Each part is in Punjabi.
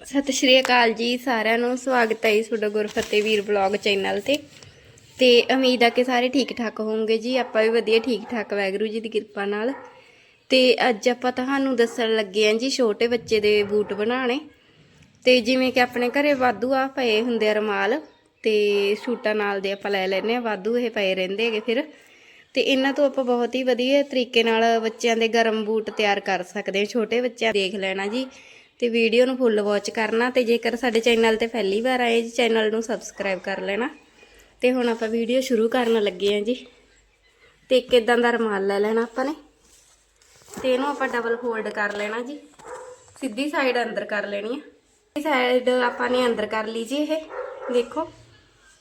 ਸਤਿ ਸ਼੍ਰੀ ਅਕਾਲ ਜੀ, ਸਾਰਿਆਂ ਨੂੰ ਸਵਾਗਤ ਹੈ ਜੀ ਤੁਹਾਡਾ ਗੁਰਫਤਿਹ ਵੀਰ ਬਲੌਗ ਚੈਨਲ ਤੇ। ਤੇ ਉਮੀਦ ਆ ਕਿ ਸਾਰੇ ਠੀਕ ਠਾਕ ਹੋਵੋਗੇ ਜੀ, ਆਪਾਂ ਵੀ ਵਧੀਆ ਠੀਕ ਠਾਕ ਵੈਗਰੂ ਜੀ ਦੀ ਕਿਰਪਾ ਨਾਲ। ਤੇ ਅੱਜ ਆਪਾਂ ਤੁਹਾਨੂੰ ਦੱਸਣ ਲੱਗੇ ਆਂ ਜੀ, ਛੋਟੇ ਬੱਚੇ ਦੇ ਬੂਟ ਬਣਾਉਣੇ। ਤੇ ਜਿਵੇਂ ਕਿ ਆਪਣੇ ਘਰੇ ਵਾਧੂ ਆ, ਪਏ ਹੁੰਦੇ ਆ ਰਮਾਲ। ਤੇ ਸੂਟਾਂ ਨਾਲ ਦੇ ਆਪਾਂ ਲੈ ਲੈਨੇ ਆ ਵਾਧੂ ਇਹ ਪਏ ਰਹਿੰਦੇ ਹੈਗੇ ਫਿਰ। ਤੇ ਇਹਨਾਂ ਤੋਂ ਆਪਾਂ ਬਹੁਤ ਹੀ ਵਧੀਆ ਤਰੀਕੇ ਨਾਲ ਬੱਚਿਆਂ ਦੇ ਗਰਮ ਬੂਟ ਤਿਆਰ ਕਰ ਸਕਦੇ ਹਾਂ, ਛੋਟੇ ਬੱਚਿਆਂ ਦੇਖ ਲੈਣਾ ਜੀ। ਤੇ ਵੀਡੀਓ ਨੂੰ ਫੁੱਲ ਵਾਚ ਕਰਨਾ ਤੇ ਜੇਕਰ ਸਾਡੇ ਚੈਨਲ ਤੇ ਪਹਿਲੀ ਵਾਰ ਆਏ ਜੀ ਚੈਨਲ ਨੂੰ ਸਬਸਕ੍ਰਾਈਬ ਕਰ ਲੈਣਾ। ਤੇ ਹੁਣ ਆਪਾਂ ਵੀਡੀਓ ਸ਼ੁਰੂ ਕਰਨ ਲੱਗੇ ਹਾਂ ਜੀ। ਤੇ ਇੱਕ ਇਦਾਂ ਦਾ ਰੁਮਾਲ ਲੈ ਲੈਣਾ ਆਪਾਂ ਨੇ। ਤੇ ਇਹਨੂੰ ਆਪਾਂ ਡਬਲ ਫੋਲਡ ਕਰ ਲੈਣਾ ਜੀ। ਸਿੱਧੀ ਸਾਈਡ ਅੰਦਰ ਕਰ ਲੈਣੀ ਆ। ਇਹ ਸਾਈਡ ਆਪਾਂ ਨੇ ਅੰਦਰ ਕਰ ਲਈ ਜੀ ਇਹ। ਦੇਖੋ,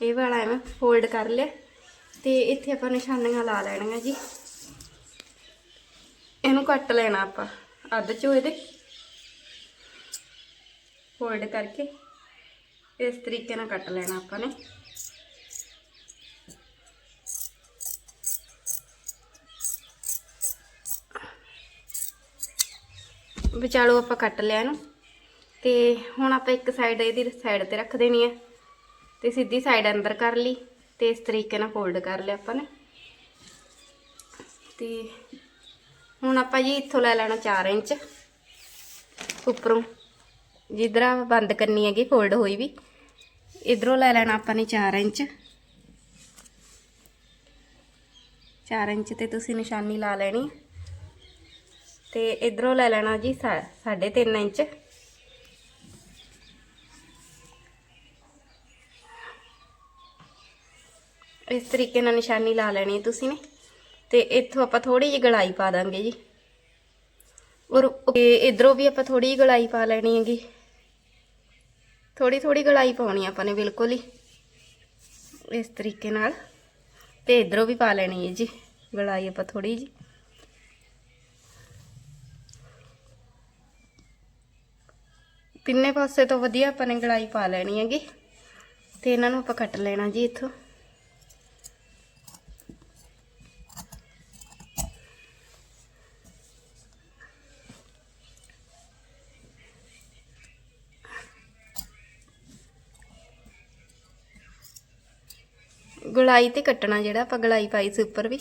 ਇਹ ਵਾਲਾ ਐਵੇਂ ਫੋਲਡ ਕਰ ਲਿਆ। ਤੇ ਇੱਥੇ ਆਪਾਂ ਨਿਸ਼ਾਨੀਆਂ ਲਾ ਲੈਣੀਆਂ ਜੀ। ਇਹਨੂੰ ਕੱਟ ਲੈਣਾ ਆਪਾਂ। ਅੱਧ ਚੋਂ ਇਹਦੇ। ਫੋਲਡ ਕਰਕੇ ਇਸ ਤਰੀਕੇ ਨਾਲ ਕੱਟ ਲੈਣਾ ਆਪਾਂ ਨੇ। ਵਿਚਾਲੋ ਆਪਾਂ ਕੱਟ ਲਿਆ ਇਹਨੂੰ। ਤੇ ਹੁਣ ਆਪਾਂ ਇੱਕ ਸਾਈਡ ਇਹਦੀ ਸਾਈਡ ਤੇ ਰੱਖ ਦੇਣੀ ਹੈ ਤੇ ਸਿੱਧੀ ਸਾਈਡ ਅੰਦਰ ਕਰ ਲਈ ਤੇ ਇਸ ਤਰੀਕੇ ਨਾਲ ਫੋਲਡ ਕਰ ਲਿਆ ਆਪਾਂ ਨੇ। ਤੇ ਹੁਣ ਆਪਾਂ ਜੀ ਇੱਥੋਂ ਲੈ ਲੈਣਾ 4 ਇੰਚ। ਉੱਪਰੋਂ। ਜਿੱਧਰਾਂ ਬੰਦ ਕਰਨੀ ਹੈਗੀ ਫੋਲਡ ਹੋਈ ਵੀ। ਇਧਰੋਂ ਲੈ ਲੈਣਾ ਆਪਾਂ ਨੇ 4 ਇੰਚ। 4 ਇੰਚ ਤੇ ਤੁਸੀਂ ਨਿਸ਼ਾਨੀ ਲਾ ਲੈਣੀ। ਤੇ ਇਧਰੋਂ ਲੈ ਲੈਣਾ ਜੀ 3.5 ਇੰਚ। ਇਸ ਤਰੀਕੇ ਨਾਲ ਨਿਸ਼ਾਨੀ ਲਾ ਲੈਣੀ ਤੁਸੀਂ ਨੇ। ਤੇ ਇੱਥੋਂ ਆਪਾਂ ਥੋੜੀ ਜਿਹੀ ਗਲਾਈ ਪਾ ਦਾਂਗੇ ਜੀ। ਔਰ ਇਧਰੋਂ ਵੀ ਆਪਾਂ ਥੋੜੀ ਜਿਹੀ ਗਲਾਈ ਪਾ ਲੈਣੀ ਹੈਗੀ। ਥੋੜੀ ਥੋੜੀ ਗਲਾਈ ਪਾਉਣੀ ਆਪਾਂ ਨੇ, ਬਿਲਕੁਲ ਹੀ। ਇਸ ਤਰੀਕੇ ਨਾਲ। ਤੇ ਇਧਰੋਂ ਵੀ ਪਾ ਲੈਣੀ ਹੈ ਜੀ ਗਲਾਈ ਆਪਾਂ ਥੋੜੀ ਜੀ ਤਿੰਨੇ ਪਾਸੇ ਤੋਂ ਵਧੀਆ ਆਪਾਂ ਨੇ ਗਲਾਈ ਪਾ ਲੈਣੀ ਹੈਗੀ। ਤੇ ਇਹਨਾਂ ਨੂੰ ਆਪਾਂ ਕੱਟ ਲੈਣਾ ਜੀ ਇੱਥੋਂ। ਗਲਾਈ ਤੇ ਕੱਟਣਾ ਜਿਹੜਾ ਆਪਾਂ ਗਲਾਈ ਪਾਈ ਸੀ ਉੱਪਰ ਵੀ।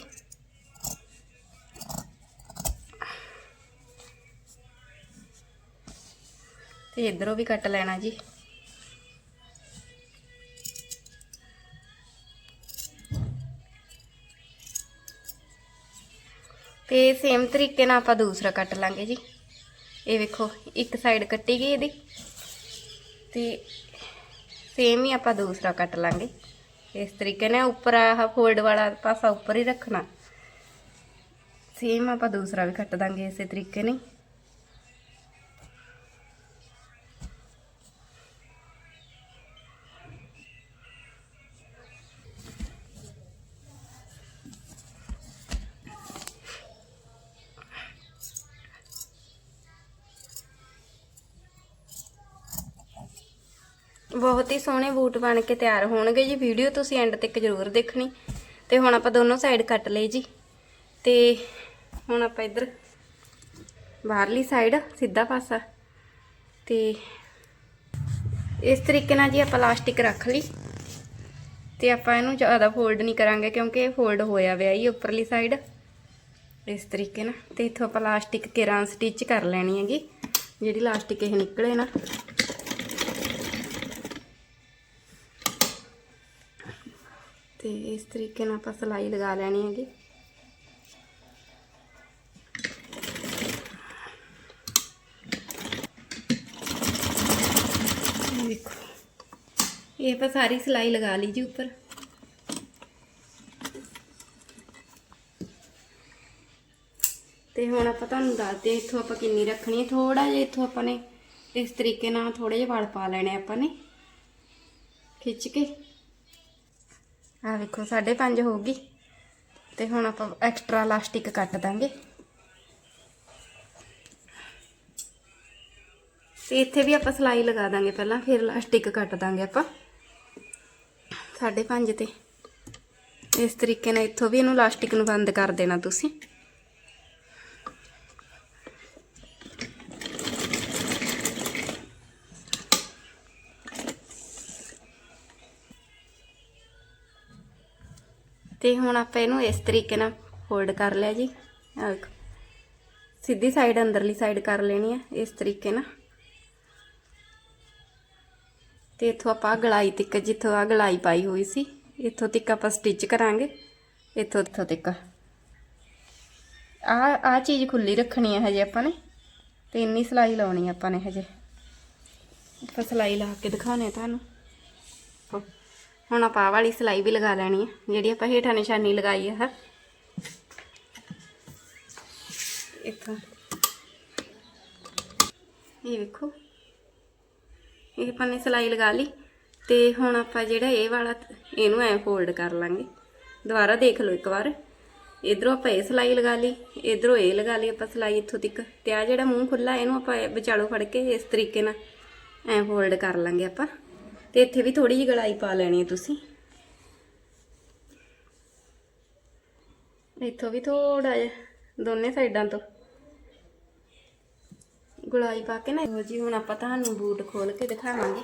ਤੇ ਇਧਰੋਂ ਵੀ ਕੱਟ ਲੈਣਾ ਜੀ। ਤੇ ਸੇਮ ਤਰੀਕੇ ਨਾਲ ਆਪਾਂ ਦੂਸਰਾ ਕੱਟ ਲਾਂਗੇ ਜੀ। ਇਹ ਵੇਖੋ, ਇੱਕ ਸਾਈਡ ਕੱਟੀ ਗਈ ਇਹਦੀ। ਤੇ ਸੇਮ ਹੀ ਆਪਾਂ ਦੂਸਰਾ ਕੱਟ ਲਾਂਗੇ। ਇਸ ਤਰੀਕੇ ਨਾਲ ਉੱਪਰ ਆਹ ਫੋਲਡ ਵਾਲਾ ਪਾਸਾ ਉੱਪਰ ਹੀ ਰੱਖਣਾ। ਸੇਮ ਆਪਾਂ ਦੂਸਰਾ ਵੀ ਕੱਟ ਦਾਂਗੇ ਇਸੇ ਤਰੀਕੇ ਨਾਲ। ਬਹੁਤ ਹੀ ਸੋਹਣੇ ਬੂਟ ਬਣ ਕੇ ਤਿਆਰ ਹੋਣਗੇ ਜੀ। ਵੀਡੀਓ ਤੁਸੀਂ ਐਂਡ ਤੱਕ ਜ਼ਰੂਰ ਦੇਖਣੀ। ਤੇ ਹੁਣ ਆਪਾਂ ਦੋਨੋਂ ਸਾਈਡ ਕੱਟ ਲਈ ਜੀ। ਤੇ ਹੁਣ ਆਪਾਂ ਇੱਧਰ ਬਾਹਰਲੀ ਸਾਈਡ ਸਿੱਧਾ ਪਾਸਾ। ਤੇ ਇਸ ਤਰੀਕੇ ਨਾਲ ਜੀ ਆਪਾਂ ਲਾਸਟਿਕ ਰੱਖ ਲਈ। ਤੇ ਆਪਾਂ ਇਹਨੂੰ ਜ਼ਿਆਦਾ ਫੋਲਡ ਨਹੀਂ ਕਰਾਂਗੇ ਕਿਉਂਕਿ ਇਹ ਫੋਲਡ ਹੋਇਆ ਹੋਇਆ ਹੀ ਉੱਪਰਲੀ ਸਾਈਡ ਇਸ ਤਰੀਕੇ ਨਾਲ। ਤੇ ਇੱਥੋਂ ਆਪਾਂ ਲਾਸਟਿਕ ਕਿਰਾਂ ਸਟਿਚ ਕਰ ਲੈਣੀ ਹੈਗੀ। ਜਿਹੜੀ ਲਾਸਟਿਕ ਇਹ ਨਿਕਲੇ ਨਾ। ਤੇ ਇਸ ਤਰੀਕੇ ਨਾਲ ਆਪਾਂ ਸਲਾਈ ਲਗਾ ਲੈਣੀ ਹੈਗੀ ਇਹ ਦੇਖੋ ਇਹ ਆਪਾਂ ਸਾਰੀ ਸਲਾਈ ਲਗਾ ਲਈ ਜੀ ਉੱਪਰ ਤੇ ਹੁਣ ਆਪਾਂ ਤੁਹਾਨੂੰ ਦੱਸਦੇ ਹਾਂ ਇੱਥੋਂ ਆਪਾਂ ਕਿੰਨੀ ਰੱਖਣੀ ਹੈ ਥੋੜਾ ਜਿਹਾ ਇੱਥੋਂ ਆਪਾਂ ਨੇ ਇਸ ਤਰੀਕੇ ਨਾਲ ਥੋੜੇ ਜਿਹੇ ਵਾਲ ਪਾ ਲੈਣੇ ਆਪਾਂ ਨੇ ਖਿੱਚ ਕੇ ਆ ਵੇਖੋ 5.5 ਹੋ ਗਈ ਤੇ ਹੁਣ ਆਪਾਂ ਐਕਸਟਰਾ ਇਲਾਸਟਿਕ ਕੱਟ ਦਾਂਗੇ। ਤੇ ਇੱਥੇ ਵੀ ਆਪਾਂ ਸਲਾਈ ਲਗਾ ਦਾਂਗੇ ਪਹਿਲਾਂ, ਫਿਰ ਇਲਾਸਟਿਕ ਕੱਟ ਦਾਂਗੇ ਆਪਾਂ। 5.5 ਤੇ। ਇਸ ਤਰੀਕੇ ਨਾਲ ਇੱਥੋਂ ਵੀ ਇਹਨੂੰ ਇਲਾਸਟਿਕ ਨੂੰ ਬੰਦ ਕਰ ਦੇਣਾ ਤੁਸੀਂ। ਤੇ ਹੁਣ ਆਪਾਂ ਇਹਨੂੰ ਇਸ ਤਰੀਕੇ ਨਾਲ ਫੋਲਡ ਕਰ ਲਿਆ ਜੀ। ਸਿੱਧੀ ਸਾਈਡ ਅੰਦਰਲੀ ਸਾਈਡ ਕਰ ਲੈਣੀ ਹੈ ਇਸ ਤਰੀਕੇ ਨਾਲ। ਤੇ ਇੱਥੋਂ ਆਪਾਂ ਗਲਾਈ ਤੱਕ, ਜਿੱਥੋਂ ਆ ਗਲਾਈ ਪਾਈ ਹੋਈ ਸੀ, ਇੱਥੋਂ ਤੱਕ ਆਪਾਂ ਸਟਿਚ ਕਰਾਂਗੇ। ਇੱਥੋਂ ਇੱਥੋਂ ਤੱਕ। ਆ ਆ ਚੀਜ਼ ਖੁੱਲੀ ਰੱਖਣੀ ਹੈ ਹਜੇ ਆਪਾਂ ਨੇ। ਤੇ ਇੰਨੀ ਸਲਾਈ ਲਾਉਣੀ ਆਪਾਂ ਨੇ ਹਜੇ। ਆਪਾਂ ਸਲਾਈ ਲਾ ਕੇ ਦਿਖਾਉਣੇ ਤੁਹਾਨੂੰ। ਹੁਣ ਆਪਾਂ ਆਹ ਵਾਲੀ ਸਲਾਈ ਵੀ ਲਗਾ ਲੈਣੀ ਹੈ ਜਿਹੜੀ ਆਪਾਂ ਹੇਠਾਂ ਨਿਸ਼ਾਨੀ ਲਗਾਈ ਹੈ ਇੱਥੋਂ ਇਹ ਵੇਖੋ। ਇਹ ਆਪਾਂ ਨੇ ਸਲਾਈ ਲਗਾ ਲਈ, ਤੇ ਹੁਣ ਆਪਾਂ ਜਿਹੜਾ ਇਹ ਵਾਲਾ, ਇਹਨੂੰ ਐ ਫੋਲਡ ਕਰ ਲਾਂਗੇ। ਦੁਬਾਰਾ ਦੇਖ ਲਓ ਇੱਕ ਵਾਰ। ਇਧਰੋਂ ਆਪਾਂ ਇਹ ਸਲਾਈ ਲਗਾ ਲਈ, ਇਧਰੋਂ ਇਹ ਲਗਾ ਲਈ ਆਪਾਂ ਸਲਾਈ ਇੱਥੋਂ ਤੱਕ। ਤੇ ਆ ਜਿਹੜਾ ਮੂੰਹ ਖੁੱਲਾ ਇਹਨੂੰ ਆਪਾਂ ਵਿਚਾਲੋ ਫੜ ਕੇ ਇਸ ਤਰੀਕੇ ਨਾਲ ਐ ਫੋਲਡ ਕਰ ਲਾਂਗੇ ਆਪਾਂ। ਤੇ ਇੱਥੇ ਵੀ ਥੋੜੀ ਜਿਹੀ ਗਲਾਈ ਪਾ ਲੈਣੀ ਹੈ ਤੁਸੀਂ। ਇੱਥੋਂ ਵੀ ਥੋੜਾ ਜਿਹਾ, ਦੋਨੇ ਸਾਈਡਾਂ ਤੋਂ। ਗੁਲਾਈ ਪਾ ਕੇ ਨਾ, ਇਹੋ ਜੀ ਹੁਣ ਆਪਾਂ ਤੁਹਾਨੂੰ ਬੂਟ ਖੋਲ ਕੇ ਦਿਖਾਵਾਂਗੇ।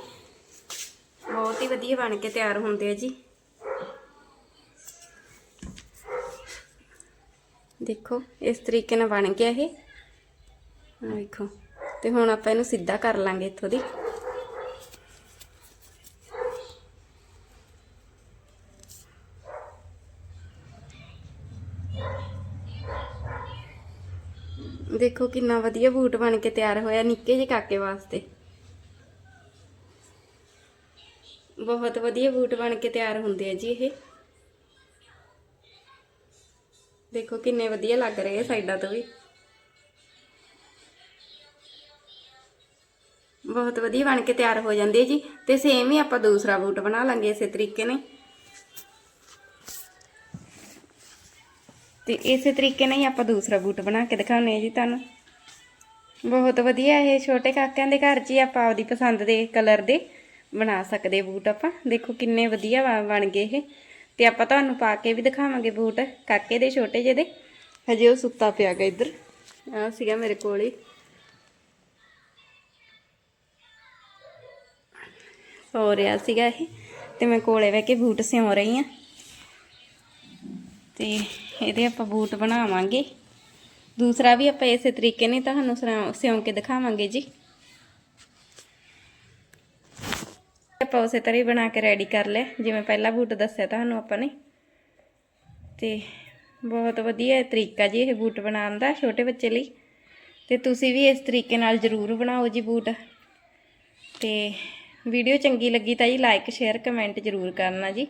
ਬਹੁਤ ਹੀ ਵਧੀਆ ਬਣ ਕੇ ਤਿਆਰ ਹੁੰਦੇ ਆ ਜੀ। ਦੇਖੋ, ਇਸ ਤਰੀਕੇ ਨਾਲ ਬਣ ਗਿਆ ਇਹ। ਵੇਖੋ ਦੇਖੋ ਤੇ ਹੁਣ ਆਪਾਂ ਇਹਨੂੰ ਸਿੱਧਾ ਕਰ ਲਾਂਗੇ ਇੱਥੋਂ ਦੀ। ਦੇਖੋ ਕਿੰਨਾ ਵਧੀਆ ਬੂਟ ਬਣ ਕੇ ਤਿਆਰ ਹੋਇਆ ਨਿੱਕੇ ਜਿਹੇ ਕਾਕੇ ਵਾਸਤੇ। ਬਹੁਤ ਵਧੀਆ ਬੂਟ ਬਣ ਕੇ ਤਿਆਰ ਹੁੰਦੇ ਆ ਜੀ ਇਹ। ਦੇਖੋ ਕਿੰਨੇ ਵਧੀਆ ਲੱਗ ਰਹੇ ਸਾਈਡਾਂ ਤੋਂ ਵੀ। ਬਹੁਤ ਵਧੀਆ ਬਣ ਕੇ ਤਿਆਰ ਹੋ ਜਾਂਦੇ ਆ ਜੀ। ਤੇ ਸੇਮ ਹੀ ਆਪਾਂ ਦੂਸਰਾ ਬੂਟ ਬਣਾ ਲਾਂਗੇ ਇਸੇ ਤਰੀਕੇ ਨਾਲ। ਤੇ ਇਸੇ ਤਰੀਕੇ ਨਾਲ ਹੀ ਆਪਾਂ ਦੂਸਰਾ ਬੂਟ ਬਣਾ ਕੇ ਦਿਖਾਉਣੇ ਆ ਜੀ ਤੁਹਾਨੂੰ। ਬਹੁਤ ਵਧੀਆ ਇਹ ਛੋਟੇ ਕਾਕਿਆਂ ਦੇ ਘਰ 'ਚ ਹੀ ਆਪਾਂ ਆਪਦੀ ਪਸੰਦ ਦੇ ਕਲਰ ਦੇ ਬਣਾ ਸਕਦੇ ਬੂਟ ਆਪਾਂ। ਦੇਖੋ ਕਿੰਨੇ ਵਧੀਆ ਬ- ਬਣ ਗਏ ਇਹ। ਤੇ ਆਪਾਂ ਤੁਹਾਨੂੰ ਪਾ ਕੇ ਵੀ ਦਿਖਾਵਾਂਗੇ ਬੂਟ, ਕਾਕੇ ਦੇ ਛੋਟੇ ਜਿਹੇ ਦੇ। ਹਜੇ ਉਹ ਸੁੱਤਾ ਪਿਆ ਗਾ ਇੱਧਰ। ਆ ਸੀਗਾ ਮੇਰੇ ਕੋਲ ਹੀ। ਸੋ ਰਿਹਾ ਸੀਗਾ ਇਹ। ਤੇ ਮੈਂ ਕੋਲੇ ਬਹਿ ਕੇ ਬੂਟ ਸਿਉਂ ਰਹੀ ਆ ਤੇ ਇਹਦੇ ਆਪਾਂ ਬੂਟ ਬਣਾਵਾਂਗੇ। ਦੂਸਰਾ ਵੀ ਆਪਾਂ ਇਸੇ ਤਰੀਕੇ ਨੇ ਤੁਹਾਨੂੰ ਸਿਉਂ- ਸਿਉਂ ਕੇ ਦਿਖਾਵਾਂਗੇ ਜੀ। ਆਪਾਂ ਉਸੇ ਤਰ੍ਹਾਂ ਹੀ ਬਣਾ ਕੇ ਰੈਡੀ ਕਰ ਲਿਆ। ਜਿਵੇਂ ਪਹਿਲਾ ਬੂਟ ਦੱਸਿਆ ਤੁਹਾਨੂੰ ਆਪਾਂ ਨੇ। ਤੇ ਬਹੁਤ ਵਧੀਆ ਤਰੀਕਾ ਜੀ ਇਹ ਬੂਟ ਬਣਾਉਣ ਦਾ ਛੋਟੇ ਬੱਚੇ ਲਈ। ਤੇ ਤੁਸੀਂ ਵੀ ਇਸ ਤਰੀਕੇ ਨਾਲ ਜ਼ਰੂਰ ਬਣਾਓ ਜੀ ਬੂਟ। ਤੇ ਵੀਡੀਓ ਚੰਗੀ ਲੱਗੀ ਤਾਂ ਜੀ ਲਾਈਕ ਸ਼ੇਅਰ ਕਮੈਂਟ ਜ਼ਰੂਰ ਕਰਨਾ ਜੀ।